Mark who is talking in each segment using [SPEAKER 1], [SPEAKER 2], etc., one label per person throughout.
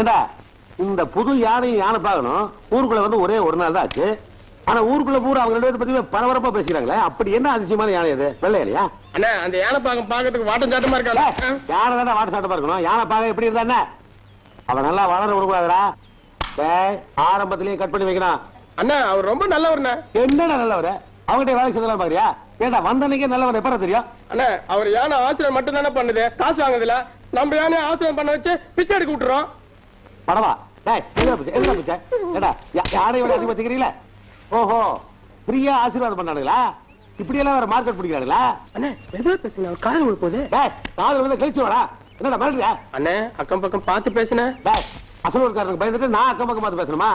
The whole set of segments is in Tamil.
[SPEAKER 1] ஏண்டா இந்த புது யானையும் யானை பார்க்கணும்? ஊருக்குள்ள வந்து ஒரே ஒரு நாள் தான் ஆச்சு. ஆனா ஊருக்குள்ள பூரா அவங்க ரெண்டு பத்தி பரபரப்பா பேசிக்கிறாங்களே. அப்படி என்ன அதிசயமான யானை அது? வெள்ளையா
[SPEAKER 2] அண்ணா அந்த யானை பாக்கம் பாக்கிறதுக்கு வாட்டம் சாட்டமா இருக்கா?
[SPEAKER 1] யானை தானே வாட்ட சாட்டமா இருக்கணும். யானை பார்க்க எப்படி இருந்தா அவன் நல்லா வளர விடக்கூடாதுடா. டேய், ஆரம்பத்திலேயே கட் பண்ணி வைக்கணும்.
[SPEAKER 2] அண்ணா அவர் ரொம்ப நல்லவர்ண்ணா.
[SPEAKER 1] என்னடா நல்லவரு? அவங்ககிட்ட வேலை செய்யலாம் பாக்குறியா? ஏண்டா வந்தன்னைக்கே நல்லவன் எப்ப தெரியும்?
[SPEAKER 2] அண்ணா அவர் யானை ஆசிரியர் மட்டும் தானே பண்ணுது? காசு வாங்குதுல நம்ம யானை ஆசிரியர் பண்ண வச்சு பிச்சை எடுக்க விட்டுறோம்.
[SPEAKER 1] படவா. டேய் எதுல பிச்சை எதுல பிச்சை ஏடா யா- யானையோட அதிகமா திக்கிறீங்களா? ஓஹோ ஃப்ரீயா ஆசீர்வாதம் பண்ணானுங்களா? இப்படி எல்லாம் வேற மார்க்கெட் பிடிக்கிறாங்களா
[SPEAKER 2] அண்ணா எதோ பேசுங்க காதல் விழ போகுது.
[SPEAKER 1] டேய் காதுல வந்து கழிச்சு வாடா. என்னடா மிரட்டுறியா
[SPEAKER 2] அண்ணே அக்கம் பக்கம் பார்த்து பேசுனேன்
[SPEAKER 1] டேய் அசலூர்காரனுக்கு பயந்துட்டு நான் அக்கம் பக்கம் பார்த்து பேசணுமா?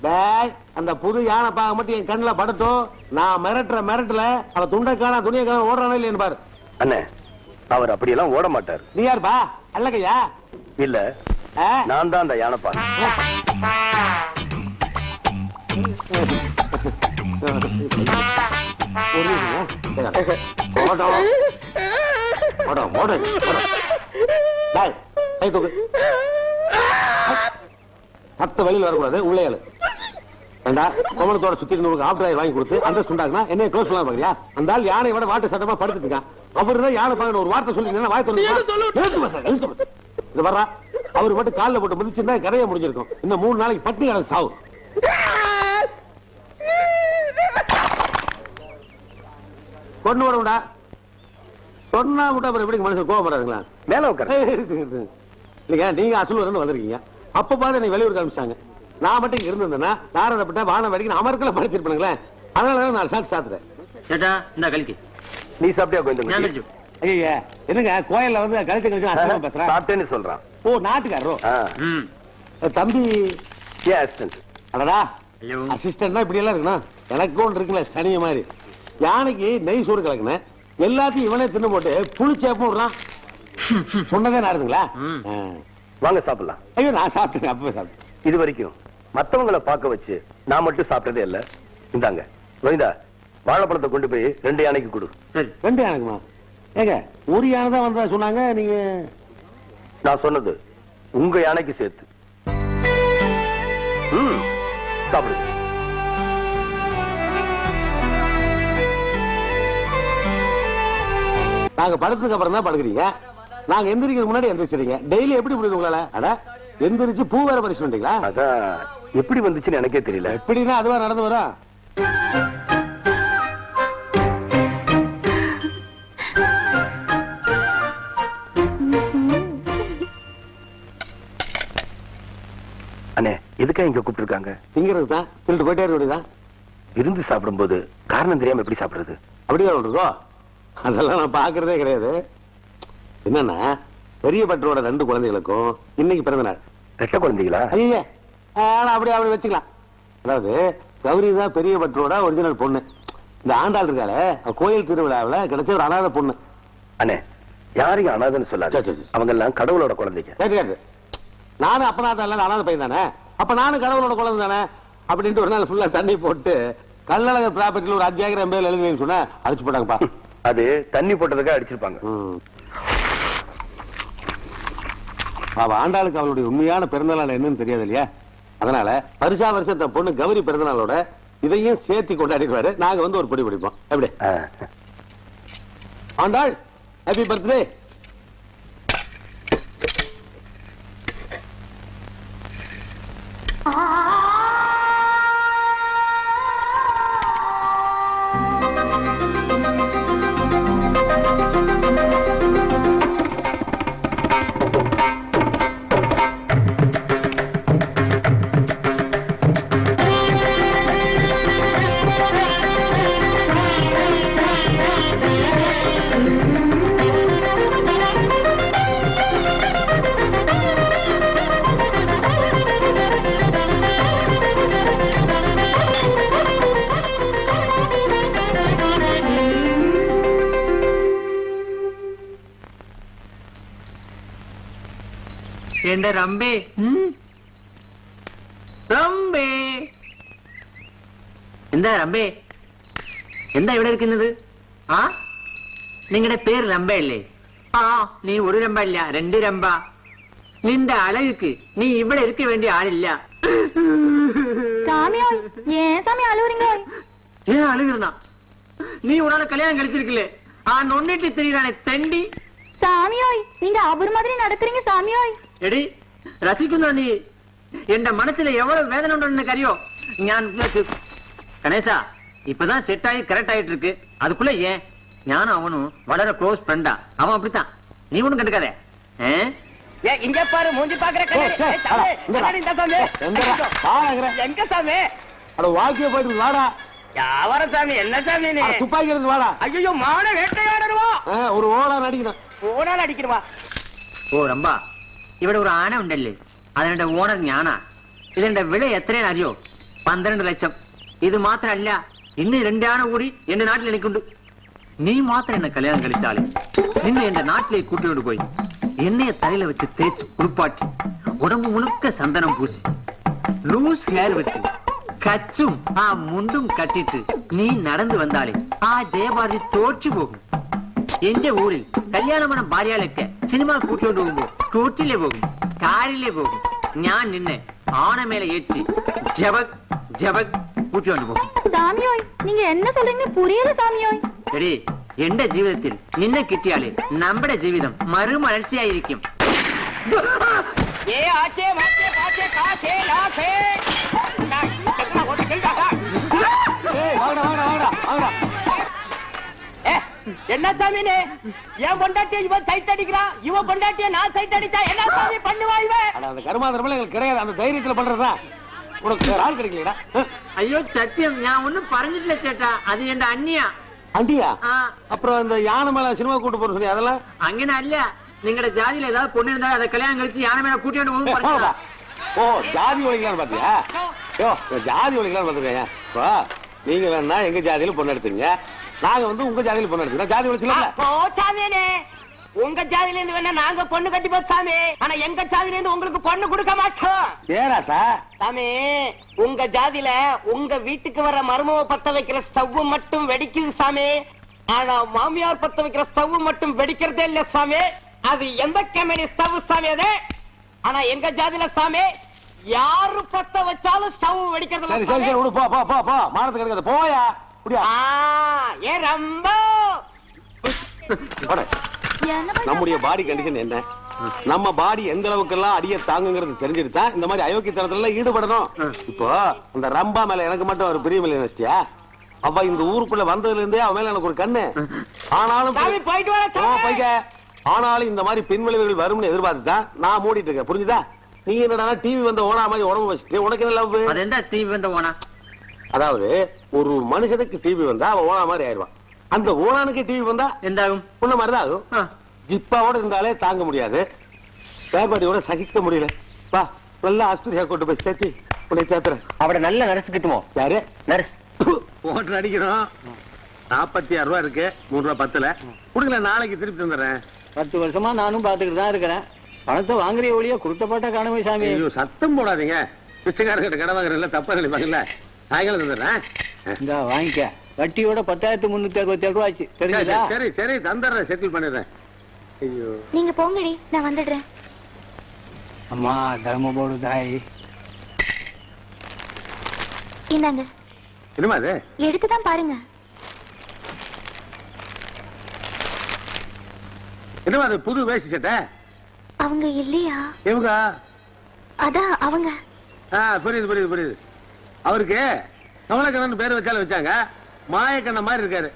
[SPEAKER 1] டேய் அந்த புது யானை பாக மட்டும் என் கண்ணுல படட்டும். நான் மிரட்டுற மிரட்டல அவ துண்டை காணா துணியை காணா ஓடுறானோ இல்லைன்னு பாரு.
[SPEAKER 3] அண்ணே அவர் அப்படியெல்லாம் ஓட மாட்டார்.
[SPEAKER 1] நீ யாருப்பா? அல்லக்கையா
[SPEAKER 3] இல்ல? நான் தான் அந்த யானைப்பா.
[SPEAKER 1] சத்த வெளியில வரக்கூடாது உள்ளே ஏண்டா கோமணத்தோட சுத்தி இருந்தவங்களுக்கு ஆஃப்டர் ஆயில் வாங்கி கொடுத்து அந்த சுண்டாக்குனா என்ன க்ளோஸ் பண்ணலாம் பாக்குறியா? அந்த ஆள் யானை விட வாட்டு சட்டமா படுத்துட்டு இருக்கான். அவரு தான் யானை பாக்கணும் ஒரு வார்த்தை சொல்லி வாய்
[SPEAKER 2] என்ன சொல்ல?
[SPEAKER 1] தொண்டு இது வர்றா. அவர் மட்டும் காலில் போட்டு முடிச்சிருந்தா கதையை முடிஞ்சிருக்கும். இன்னும் மூணு நாளைக்கு பட்டி கிடந்து சாவு. கொண்டு வரவுடா சொன்னா மட்டும் அப்புறம் எப்படி மனுஷன் கோவம் வராதுங்களா?
[SPEAKER 3] மேல உட்கார
[SPEAKER 1] இல்லைங்க நீங்க அசலூர்ல வந்திருக்கீங்க. அப்ப பாரு நீ வெளியூர் காமிச்சாங்க நான் மட்டும் இங்க இருந்திருந்தேன்னா நாரதப்பட்ட வானம் வரைக்கும் அமர்க்கல படிச்சிருப்பேனுங்களேன் அதனால நாலு சாத்து சாத்துறேன்.
[SPEAKER 4] சேட்டா இந்த கல்கி
[SPEAKER 3] நீ சாப்பிட்டியா
[SPEAKER 4] நான்
[SPEAKER 3] கொஞ்சம்
[SPEAKER 1] என்னங்க கோயில்ல வந்து கழுத்து கழிச்சு பேசுறேன்
[SPEAKER 3] சாப்பிட்டேன்னு சொல்றான்.
[SPEAKER 1] ஓ நாட்டுக்காரரோ. தம்பி.
[SPEAKER 3] அசிஸ்டன்ட்
[SPEAKER 1] அடடா. அசிஸ்டன்ட்னா இப்படி எல்லாம் இருக்கணும் எனக்கு ஒன்று இருக்குல்ல சனிய மாதிரி. யானைக்கு நெய் சோறு கலக்குனேன் எல்லாத்தையும் இவனே தின்னு போட்டு புளிச்சேப்பும் விடுறான். சொன்னதே நாருதுங்களா
[SPEAKER 4] ம்.
[SPEAKER 1] ஆ.
[SPEAKER 3] வாங்க சாப்பிடலாம்.
[SPEAKER 1] ஐயோ நான் சாப்பிட்டேன் அப்பவே சாப்பிட்டேன்.
[SPEAKER 3] இது வரைக்கும் மத்தவங்கள பார்க்க வச்சு நான் மட்டும் சாப்பிட்டதே இல்ல. இந்தாங்க கோவிந்தா வாழைப்பழத்தை கொண்டு போய் ரெண்டு யானைக்கு கொடு.
[SPEAKER 4] சரி.
[SPEAKER 1] ரெண்டு யானைக்குமா? ஏங்க ஒரு யானை தான் வந்ததா சொன்னாங்க நீங்க
[SPEAKER 3] நான் சொன்னது உங்க யானைக்கு சேர்த்து. சாப்பிடுங்க
[SPEAKER 1] நாங்க படத்துக்கு அப்புறம் தான் படுக்கிறீங்க. நாங்க எந்திரிக்கிறதுக்கு முன்னாடி எந்திரிச்சிருங்க டெய்லி எப்படி முடியுது உங்களால? அட எந்திரிச்சு பூ வேற பண்ணிட்டீங்களா
[SPEAKER 3] அதான் எப்படி வந்துச்சுன்னு எனக்கே தெரியல.
[SPEAKER 1] எப்படின்னா அதுவா நடந்து வரும்
[SPEAKER 3] அண்ணே எதுக்கா இங்க கூப்பிட்டுருக்காங்க?
[SPEAKER 1] திங்கிறது தான் திருட்டு போயிட்டே இருக்க வேண்டியதுதான்
[SPEAKER 3] விருந்து சாப்பிடும்போது காரணம் தெரியாம எப்படி சாப்பிடுறது?
[SPEAKER 1] அப்படியே இருக்கோ அதெல்லாம் நான் பார்க்கறதே கிடையாது. என்னன்னா பெரிய பட்டரோட ரெண்டு குழந்தைகளுக்கும் இன்னைக்கு பிறந்த நாள்.
[SPEAKER 3] ரெட்ட குழந்தைகளா?
[SPEAKER 1] ஐயே ஆனா அப்படி அப்படி வச்சுக்கலாம். அதாவது கௌரி தான் பெரிய பட்டரோட ஒரிஜினல் பொண்ணு. இந்த ஆண்டாள் இருக்காள கோயில் திருவிழாவுல கிடைச்ச ஒரு அனாதை பொண்ணு.
[SPEAKER 3] அண்ணே யாரையும் அனாதைன்னு சொல்லாது. அவங்க எல்லாம் கடவுளோட குழந்தைங்க.
[SPEAKER 1] கேட்டு கேட்டு. நானும் அப்பனாத்தான் இல்ல அனாதை பையன் தானே அப்ப நானும் கடவுளோட குழந்தை தானே அப்படின்ட்டு ஒரு நாள் ஃபுல்லா தண்ணி போட்டு கல்லழக ப்ராப்பர்ட்டில ஒரு அத்தியாகிரம் பேர் எழுதுவேன்னு சொன்ன அடிச்சு போட்டாங்கப்பா.
[SPEAKER 3] அது தண்ணி போட்டதுக்காக அடிச்சிருப்பாங்க.
[SPEAKER 1] அவ ஆண்டாளுக்கு அவளுடைய உண்மையான பிறந்தநாள் என்னன்னு தெரியாது இல்லையா? அதனால வருஷா வருஷம் தன் பொண்ணு கௌரி பிறந்தநாளோட இதையும் சேர்த்து கொண்டாடிடுவாரு. நாங்க வந்து ஒரு பொடி பிடிப்போம் எப்படி.
[SPEAKER 3] Andal
[SPEAKER 1] happy birthday Thank you.
[SPEAKER 4] എന്റെ റമ്പേ ഉം. റമ്പേ എന്താ റമ്പേ എന്താ ഇവിടെ ഇരിക്കുന്നത് ആ നിങ്ങളുടെ പേര് രമ്പയല്ലേ ആ നീ ഒരു രമ്പ ഇല്ല രണ്ട് രമ്പ നിന്റെ അഴകുക്ക് നീ ഇവിടെ ഇരിക്ക വേണ്ടിയ ആളില്ല
[SPEAKER 5] சாமியோய் ஏன் சாமி அழுவுறீங்க
[SPEAKER 4] ஏன் அழுகுறா நீ உன்னால கல்யாணம் கழிச்சிருக்கல ஆ நொன்னிட்டு தெரியறானே தெண்டி
[SPEAKER 5] சாமியோய் நீங்க அவர் மாதிரி நடக்கிறீங்க சாமியோய்
[SPEAKER 4] എടി രസിക്കുന്ന നീ എന്റെ മനസ്സിൽ എവ്വളവ് വേദന ഉണ്ടെന്ന് എനിക്കറിയോ ഞാൻ നിനക്ക് கணேச இப்பதான் செட் ஆகி கரெக்ட் ஆயிட்டு இருக்கு அதுக்குள்ள ஏன் ஞானும் அவனும் வளர க்ளோஸ் ஃப்ரெண்டா அவன் அப்படித்தான் நீ ஒண்ணும் கண்டுக்காத ஆ?
[SPEAKER 2] இங்க பாரு மூஞ்சி பாக்குற
[SPEAKER 1] ஏய், ஏய், அடா, இங்கடா. எங்கடா? வாடாங்கறேன்.
[SPEAKER 2] எங்க சாமி
[SPEAKER 1] அட வாழ்க்கைய போயிட்டு வாடா
[SPEAKER 2] யாவர சாமி என்ன சாமி நீ
[SPEAKER 1] அட, துப்பாக்கி எடுத்து வாடா
[SPEAKER 2] ஐயோ மான வேட்டையாடணுவா
[SPEAKER 1] ஆ, ஒரு ஓடா நடிக்கணும்
[SPEAKER 2] ஓடால அடிக்கணுமா
[SPEAKER 4] ഓ റമ്പ ഇവിടെ ഒരു ആന ഉണ്ടല്ലേ അതിന്റെ ഓണർ ഞാനാ ഇതിന്റെ വില എത്രയാണ് അറിയോ പന്ത്രണ്ട് ലക്ഷം ഇത് മാത്രമല്ല ഇന്ന് രണ്ട് ആന കൂടി എന്റെ നാട്ടിൽ എനിക്കുണ്ട് നീ മാത്രം എന്നെ കല്യാണം കളിച്ചാലേ നിന്നെ എന്റെ നാട്ടിലേക്ക് കൂട്ടിക്കൊണ്ട് പോയി എണ്ണയെ തലയില വെച്ച് തേച്ച് കുളിപ്പാട്ടി ഉടമ്പ് മുഴുക്ക സന്തനം പൂശി ലൂസ് ഹെയർ വെട്ടി കച്ചും ആ മുണ്ടും കട്ടിട്ട് നീ നടന്നു വന്നാലേ ആ ജയഭാരതി തോറ്റു പോകും എന്റെ ഊരിൽ കല്യാണമണം ഭാര്യകളൊക്കെ സിനിമ കൂട്ടിക്കൊണ്ട് പോകുമ്പോ ടൂട്ടിലെ പോകും കാറിലെ പോകും ഞാൻ നിന്നെ ആണമേലെ ഏറ്റി ജബക് ജബക് കൂട്ടിക്കൊണ്ട് പോകും
[SPEAKER 5] சாமியோய் நீங்க என்ன சொல்றீங்க புரியல சாமியோய்
[SPEAKER 4] എടീ എന്റെ ജീവിതത്തിൽ നിന്നെ കിട്ടിയാലേ നമ്മുടെ ജീവിതം മറുമലർച്ചയായിരിക്കും
[SPEAKER 2] ஏ ஆச்சே மாச்சே பாச்சே காச்சே லாச்சே
[SPEAKER 1] ஏய் வாடா வாடா வாடா வாடா
[SPEAKER 2] என்ன சாமினே? என் பொண்டாட்டிய இவன் சைட் அடிக்கிறான் இவன் பொண்டாட்டிய நான் சைட் அடிச்சா என்ன சாமி பண்ணுவா இவன்
[SPEAKER 1] அந்த கருமாந்திரமெல்லாம் எங்களுக்கு கிடையாது. அந்த தைரியத்துல பண்றதா? உனக்கு வேற ஆள் கிடைக்கலடா.
[SPEAKER 4] ஐயோ சத்தியம். நான் ஒண்ணும் பறஞ்சிட்டல சேட்டா. அது என் அண்ணியா.
[SPEAKER 1] அண்டியா? அப்புறம் அந்த யானை மேல சினிமா கூட்டு போற சொல்லி அதெல்லாம்?
[SPEAKER 4] அங்க நான் இல்ல நீங்கட ஜாதியில ஏதாவது பொண்ணு இருந்தா அதை கல்யாணம் கழிச்சு யானை மேல
[SPEAKER 1] கூட்டிட்டு ஓ ஜாதி ஒழிக்கலாம் பாத்தியா? ஜாதி ஒழிக்கலாம் பாத்துக்கோங்க நீங்க வேணா எங்க ஜாதியில பொண்ணு எடுத்துங்க நாங்க வந்து உங்க ஜாதியில பொண்ணு எடுத்துக்கிறோம். ஜாதி ஒழிக்கலாம்
[SPEAKER 2] ஓ சாமியானே உங்க ஜாதியில இருந்து வேணா நாங்க பொண்ணு கட்டி போச்சு சாமி. ஆனா எங்க ஜாதியில இருந்து உங்களுக்கு பொண்ணு கொடுக்க மாட்டோம்.
[SPEAKER 1] ஏரா சார்
[SPEAKER 2] சாமி உங்க ஜாதியில உங்க வீட்டுக்கு வர மருமவ பத்த வைக்கிற ஸ்டவ் மட்டும் வெடிக்குது சாமி. ஆனா மாமியார் பத்த வைக்கிற ஸ்டவ் மட்டும் வெடிக்கிறதே இல்ல சாமி. அது எந்த கம்பெனி ஸ்டவ் சாமி அது? ஆனா எங்க ஜாதியில சாமி யாரு பத்த வச்சாலும் ஸ்டவ் வெடிக்கிறது
[SPEAKER 1] போ போ போ போ. மானத்துக்கு கிடைக்காது. போயா.
[SPEAKER 2] ஏ ரொம்ப.
[SPEAKER 5] என்ன
[SPEAKER 1] நம்முடைய பாடி கண்டிஷன் என்ன? நம்ம பாடி எந்த அளவுக்கு எல்லாம் அடிய தாங்குங்கிறது தெரிஞ்சுட்டு தான் இந்த மாதிரி அயோக்கியத்தனத்துல ஈடுபடணும். இப்போ அந்த ரம்பா மேல எனக்கு மட்டும் ஒரு பிரியம் நினைச்சிட்டியா அவ இந்த ஊருக்குள்ள வந்ததுல இருந்தே அவ மேல எனக்கு ஒரு கண்ணு. ஆனாலும் போய்க்க. ஆனாலும் இந்த மாதிரி பின்விளைவுகள் வரும்னு எதிர்பார்த்து தான் நான் மூடிட்டு இருக்கேன். புரிஞ்சுதா? நீ என்னடா டிவி வந்த ஓனா மாதிரி உடம்பு வச்சுட்டு உனக்கு என்ன லவ்
[SPEAKER 4] அது எந்த டிவி வந்த ஓனா?
[SPEAKER 1] அதாவது ஒரு மனுஷனுக்கு டிவி வந்தா அவன் ஓனா மாதிரி ஆயிடுவான். அந்த ஓனானுக்கு டிவி வந்தா
[SPEAKER 4] எந்த
[SPEAKER 1] ஆகும் உன்ன மாதிரிதான் ஆகும். ஜிப்பாவோட இருந்தாலே தாங்க முடியாது. பேர்பாடியோட சகிக்க முடியல. பா நல்லா ஆஸ்திரியா கொண்டு போய் சேர்த்து உன்னை சேர்த்துறேன்.
[SPEAKER 3] அவட நல்ல நர்ஸ் கிட்டுவோம்
[SPEAKER 1] யாரு?
[SPEAKER 3] நர்ஸ்.
[SPEAKER 1] ஓட்டு அடிக்கிறோம். நாற்பத்தி ஆறு ரூபா இருக்கு. மூணு ரூபா பத்துல. கொடுக்கல நாளைக்கு திருப்பி தந்துடுறேன்.
[SPEAKER 6] பத்து வருஷமா நானும் பாத்துக்கிட்டு தான் இருக்கிறேன். பணத்தை வாங்குறிய ஒழிய கொடுத்த பாட்டா காணுமே சாமி.
[SPEAKER 1] சத்தம் போடாதீங்க. பிச்சைக்காரங்கிட்ட கடை வாங்குறதுல தப்பா நினைப்பாங்கல்ல சாயங்காலம் தந்துடுறேன்
[SPEAKER 6] இந்த வாங்கிக்க. வட்டியோட பத்தாயிரத்து முன்னூத்தி அறுபத்தி ஏழு ரூபாச்சு
[SPEAKER 1] சரி,
[SPEAKER 6] தெரியுதா
[SPEAKER 1] சரி சரி தந்துடுறேன் செட்டில் பண்ணிடுறேன். ஐயோ.
[SPEAKER 5] நீங்க போங்கடி நான் வந்துடுறேன்.
[SPEAKER 6] அம்மா தர்ம போடு தாய்.
[SPEAKER 5] இந்தாங்க.
[SPEAKER 1] என்னமா அது
[SPEAKER 5] எடுத்துதான் பாருங்க.
[SPEAKER 1] என்னமா அது புது வேஷ்டி சட்டை?
[SPEAKER 5] அவங்க இல்லையா?
[SPEAKER 1] இவங்க
[SPEAKER 5] அதான் அவங்க.
[SPEAKER 1] ஆ புரியுது புரியுது புரியுது. அவருக்கு கமலக்கண்ணன் பேர் வச்சாலும் வச்சாங்க. மாயக்கண்ணன் மாதிரி இருக்காரு.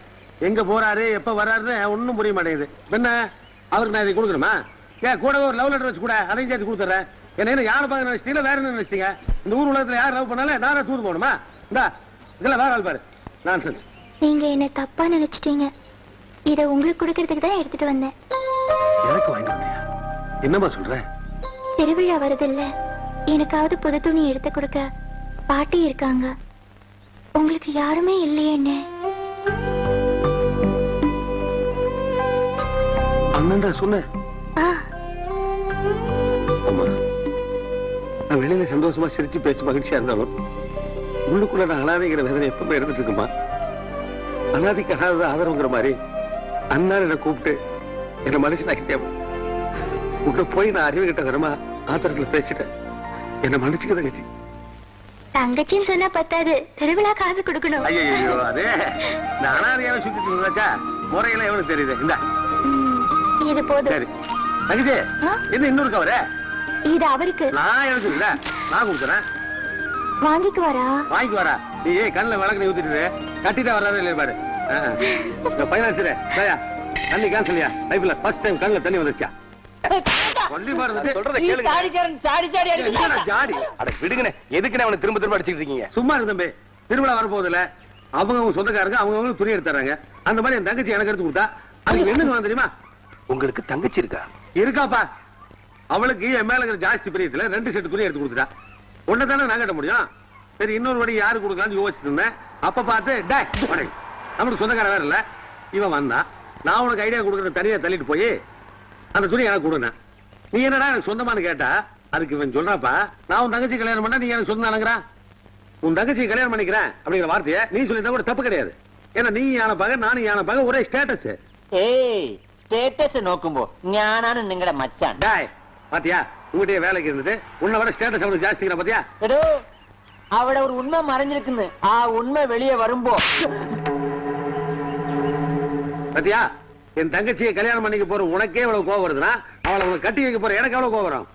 [SPEAKER 1] எங்க போறாரு எப்ப வர்றாருன்னு ஒண்ணும் புரிய மாட்டேங்குது. என்ன அவருக்கு நான் இதை கொடுக்கணுமா? ஏன் கூட ஒரு லவ் லெட்டர் வச்சு கூட அதையும் சேர்த்து கொடுத்துறேன் என்ன யாரை பார்க்க நினைச்சிட்டீங்களா வேற என்ன நினைச்சிட்டீங்க? இந்த ஊர் உலகத்துல யார் லவ் பண்ணாலும் நானே டூர் போகணுமா? இந்தா இதெல்லாம் வேற ஆள் பாரு. நான்
[SPEAKER 5] நீங்க என்ன தப்பா நினைச்சிட்டீங்க. இத உங்களுக்கு கொடுக்கறதுக்கு தான் எடுத்துட்டு வந்தேன்.
[SPEAKER 1] எனக்கு வாங்கிட்டு வந்தியா என்னம்மா சொல்ற?
[SPEAKER 5] திருவிழா வருதில்ல. எனக்காவது புது துணி எடுத்து கொடுக்க. பாட்டி இருக்காங்க. உங்களுக்கு யாருமே இல்லையேன்னு?
[SPEAKER 1] அண்ணன்டா சொன்னேன். ஆமா நான் வெளியில சந்தோஷமா சிரிச்சு பேசி மகிழ்ச்சியா இருந்தாலும் உள்ளுக்குள்ள நான் அனாதைங்கிற வேதனை எப்பவுமே இருந்துட்டு இருக்குமா? அனாதைக்கு அனாத ஆதரவுங்கிற மாதிரி அண்ணா என்னை கூப்பிட்டு என்ன மனுஷனாக்கிட்டே உன்னை போய் நான் அறிவு கிட்ட தரமா ஆத்திரத்துல பேசிட்டேன். என்ன மன்னிச்சுக்க தங்கச்சி.
[SPEAKER 5] தங்கச்சின்னு சொன்னா பத்தாது. திருவிழா காசு கொடுக்கணும்.
[SPEAKER 1] ஐயோ அதே இந்த அனாதையாவை சுத்திட்டு இருந்தாச்சா முறையெல்லாம் எவனுக்கு தெரியுது? இந்த.
[SPEAKER 5] இது போதும்.
[SPEAKER 1] சரி. தங்கச்சி? என்ன இன்னொரு கவரு
[SPEAKER 5] இது அவருக்கு.
[SPEAKER 1] நான் எனக்கு இல்ல நான் கொடுக்குறேன்
[SPEAKER 5] வாங்கிக்கு வரா.
[SPEAKER 1] வாங்கிக்கு வரா. நீ கண்ணுல விளக்கு ஊத்திட்டு கட்டிட்டு வர்றாரு இல்லையா பாரு. பையனாச்சு தயா தண்ணி கேன்சல்யா லைஃப்ல ஃபர்ஸ்ட் டைம் கண்ணுல தண்ணி வந்துருச்சா?
[SPEAKER 3] திரும்ப திரும்ப அடிச்சுட்டு இருக்கீங்க?
[SPEAKER 1] சும்மா இரு தம்பி. திருவிழா வரப்போகுதுல. அவங்க அவங்க சொந்தக்காரங்க அவங்க அவங்க துணி எடுத்துறாங்க. அந்த மாதிரி என் தங்கச்சி எனக்கு எடுத்து கொடுத்தா அதுக்கு என்னன்னு வந்து தெரியுமா?
[SPEAKER 3] உங்களுக்கு தங்கச்சி இருக்கா?
[SPEAKER 1] இருக்காப்பா. அவளுக்கு என் மேல இருக்கிற ஜாஸ்தி பிரியத்துல ரெண்டு செட்டு துணி எடுத்து கொடுத்துட்டா. ஒன்ன தானே நான் கட்ட முடியும்? சரி இன்னொரு வடி யாரு கொடுக்கலாம்னு யோசிச்சுட்டு இருந்தேன். அப்ப பார்த்து டேய் போடே. நம்மளுக்கு சொந்தக்கார வேற இல்ல. இவன் வந்தான். நான் உனக்கு ஐடியா கொடுக்கறது தனியா தள்ளிட்டு போய் அந்த துணி எனக்கு கொடுங்க. நீ என்னடா எனக்கு சொந்தமானு கேட்டா? அதுக்கு இவன் சொல்றாப்பா நான் உன் தங்கச்சி கல்யாணம் பண்ணா நீ எனக்கு சொந்தமானுங்கிறான் உன் தங்கச்சி கல்யாணம் பண்ணிக்கிறேன் அப்படிங்கிற வார்த்தைய நீ சொல்லியிருந்தா கூட தப்பு கிடையாது. ஏன்னா நீ யான பக நானும் யான பக ஒரே ஸ்டேட்டஸ்
[SPEAKER 4] ஏய் ஸ்டேட்டஸ் நோக்கும்போ. ஞானானு நீங்கட மச்சான்.
[SPEAKER 1] டாய் பாத்தியா? உங்ககிட்ட வேலைக்கு இருந்துட்டு உன்னை விட ஸ்டேட்டஸ் அவனுக்கு ஜாஸ்திங்கிற பாத்தியா?
[SPEAKER 4] எடோ அவட ஒரு உண்மை மறைஞ்சிருக்குன்னு. ஆ உண்மை வெளியே வரும்போ.
[SPEAKER 1] பாத்தியா? என் தங்கச்சியை கல்யாணம் பண்ணிக்க போற உனக்கே இவ்வளவு கோவம் வருதுன்னா அவளை உனக்கு கட்டி வைக்க போற எனக்கு எவ்வளவு கோவம் வரும்?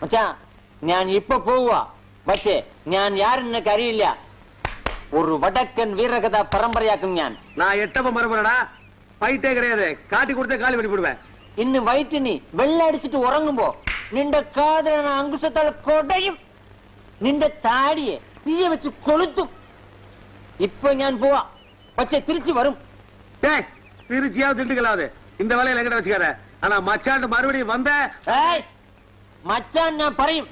[SPEAKER 4] மச்சான் நான் இப்ப போவா வச்சு நான் யாருன்னு எனக்கு அறியில்லையா ஒரு வடக்கன் வீரகதா பரம்பரையாக்கும் ஞான்.
[SPEAKER 1] நான் எட்டப்ப மரபுறடா பைட்டே கிடையாது. காட்டி கொடுத்த காலி வெட்டி போடுவேன்.
[SPEAKER 4] இன்னும் வயிற்று நீ வெள்ள அடிச்சுட்டு உறங்கும் போ. நின்ற காதல நான் அங்குசத்தால் கொடையும். நின்ற தாடிய தீய வச்சு கொளுத்தும். இப்ப ஞான் போவா.
[SPEAKER 1] பச்சை திருச்சி வரும். திருச்சியாவது திண்டுக்கலாவது இந்த வேலையில எங்கிட்ட வச்சுக்கார ஆனா மச்சான் மறுபடியும் வந்த
[SPEAKER 4] மச்சான் நான் பறையும்.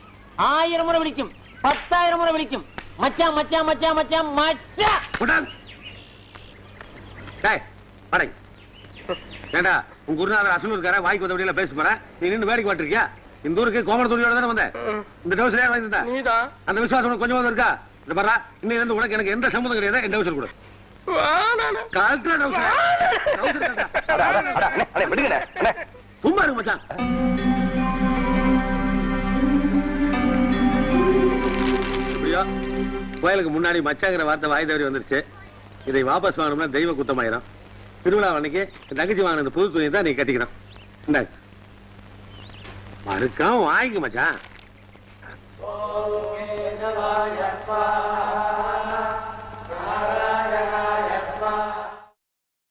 [SPEAKER 4] ஆயிரம் முறை விழிக்கும். பத்தாயிரம் முறை விழிக்கும். மச்சான் மச்சான் மச்சான் மச்சான்
[SPEAKER 1] மச்சான். டேய் படை. ஏண்டா உன் குருநாதர் அசல் இருக்கார? வாய்க்கு வந்தபடியில பேச போறேன் நீ நின்று வேடிக்கை பாட்டிருக்கியா இந்த ஊருக்கு கோமண துணியோட தானே வந்த? இந்த டவுசர் ஏன்
[SPEAKER 4] வாங்கிருந்தா
[SPEAKER 1] அந்த விசுவாசம் கொஞ்சமா இருக்கா? இந்த பாரா இன்னும் இருந்து உனக்கு எனக்கு எந்த சம்மந்தம் கிடையாது என் டவுசர் கொடு. சும்மா இருக்கு மச்சான். கோயிலுக்கு முன்னாடி மச்சாங்கிற வார்த்தை வாய் தவறி வந்துருச்சு. இதை வாபஸ் வாங்கணும்னா தெய்வ குத்தமாயிரும் திருவிழா அன்னைக்கு தங்கச்சி வாங்கின இந்த புது துணியை தான் நீ கட்டிக்கணும். இந்தாங்க மறுக்காம வாங்கிக்க மச்சான். നാരായണായ